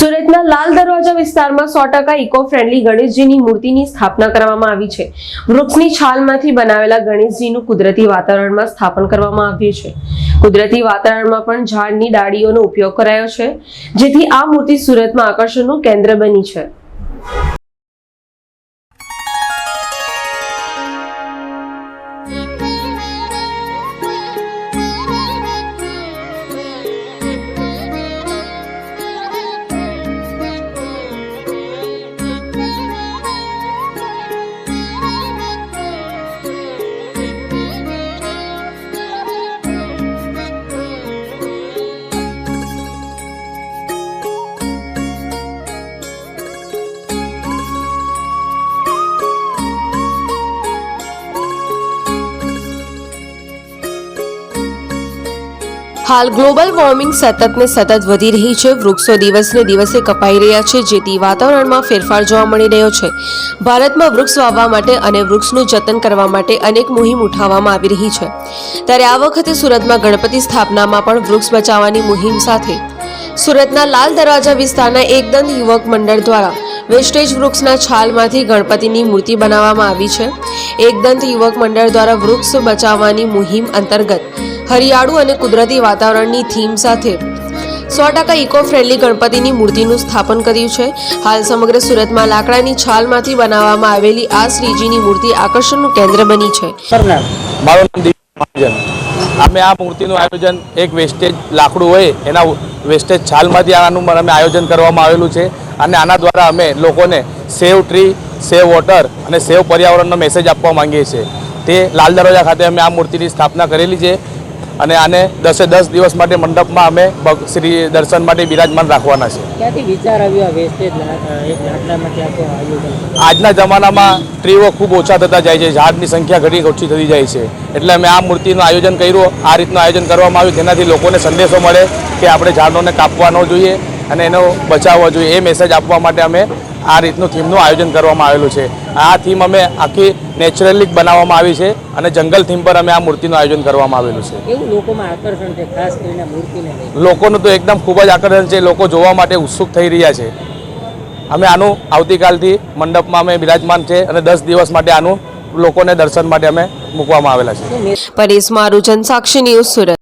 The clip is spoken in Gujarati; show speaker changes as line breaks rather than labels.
સુરતના લાલ દરવાજા વિસ્તારમાં સો ટકા ઇકો ફ્રેન્ડલી ગણેશજીની મૂર્તિની સ્થાપના કરવામાં આવી છે. વૃક્ષની છાલમાંથી બનાવેલા ગણેશજીનું કુદરતી વાતાવરણમાં સ્થાપન કરવામાં આવ્યું છે. કુદરતી વાતાવરણમાં પણ ઝાડની ડાળીઓનો ઉપયોગ કરાયો છે, જેથી આ મૂર્તિ સુરતમાં આકર્ષણનું કેન્દ્ર બની છે. હાલ ગ્લોબલ વોર્મિંગ સતત ને સતત વધી રહી છે. વૃક્ષો દિવસને દિવસે કપાઈ રહ્યા છે, જેથી વાતાવરણમાં ફેરફાર જોવા મળી રહ્યો છે. ભારતમાં વૃક્ષ વાવવા માટે અને વૃક્ષનું જતન કરવા માટે અનેક મુહિમ ઉઠાવવામાં આવી રહી છે. ત્યારે આ વખતે સુરતમાં ગણપતિ સ્થાપનામાં પણ વૃક્ષ બચાવવાની મુહિમ સાથે સુરતના લાલ દરવાજા વિસ્તારના એકદંત યુવક મંડળ દ્વારા વેસ્ટેજ વૃક્ષના છાલમાંથી ગણપતિની મૂર્તિ બનાવવામાં આવી છે. એકદંત યુવક મંડળ દ્વારા વૃક્ષ બચાવવાની મુહિમ અંતર્ગત હરિયાળું અને કુદરતી વાતાવરણની થીમ સાથે સો ટકા ઇકો ફ્રેન્ડલી ગણપતિની મૂર્તિનું સ્થાપન કર્યું છે. હાલ સમગ્ર સુરતમાં લાકડાની છાલમાંથી બનાવવામાં આવેલી આ શ્રીજીની મૂર્તિ આકર્ષણનું કેન્દ્ર બની છે.
અમે આ મૂર્તિનું આયોજન એક વેસ્ટેજ લાકડું હોય એના વેસ્ટેજ છાલમાંથી આનું અમે આયોજન કરવામાં આવેલું છે. અને આના દ્વારા અમે લોકોને સેવ ટ્રી સેવ વોટર અને સેવ પર્યાવરણનો મેસેજ આપવા માંગીએ છીએ. તે લાલ દરવાજા ખાતે અમે આ મૂર્તિની સ્થાપના કરેલી છે અને આને દસે દસ દિવસ માટે મંડપમાં અમે શ્રી દર્શન માટે બિરાજમાન રાખવાના છે. આજના જમાનામાં ટ્રીઓ ખૂબ ઓછા થતા જાય છે ઝાડની સંખ્યા ઘણી ઓછી થતી જાય છે. એટલે અમે આ મૂર્તિનું આયોજન કર્યું આ રીતનું આયોજન કરવામાં આવ્યું જેનાથી લોકોને સંદેશો મળે કે આપણે ઝાડોને કાપવા ન જોઈએ અને એનો બચાવવો જોઈએ એ મેસેજ આપવા માટે અમે આ રીતનું થીમનું આયોજન કરવામાં આવેલું છે. આ થીમ અમે આખી નેચરલી બનાવવામાં આવી છે અને જંગલ થીમ પર અમે આ મૂર્તિનું આયોજન કરવામાં આવેલું છે.
એવું લોકોમાં આકર્ષણ છે ખાસ કરીને મૂર્તિને
લોકોનું તો એકદમ ખૂબ જ આકર્ષણ છે. લોકો જોવા માટે ઉત્સુક થઈ રહ્યા છે. અમે આનું આવતીકાલથી મંડપમાં અમે બિરાજમાન છે અને દસ દિવસ માટે આનું લોકોને દર્શન માટે અમે મૂકવામાં આવેલા છે.
પરેશ મારુજન સાક્ષી ન્યૂઝ સુરત.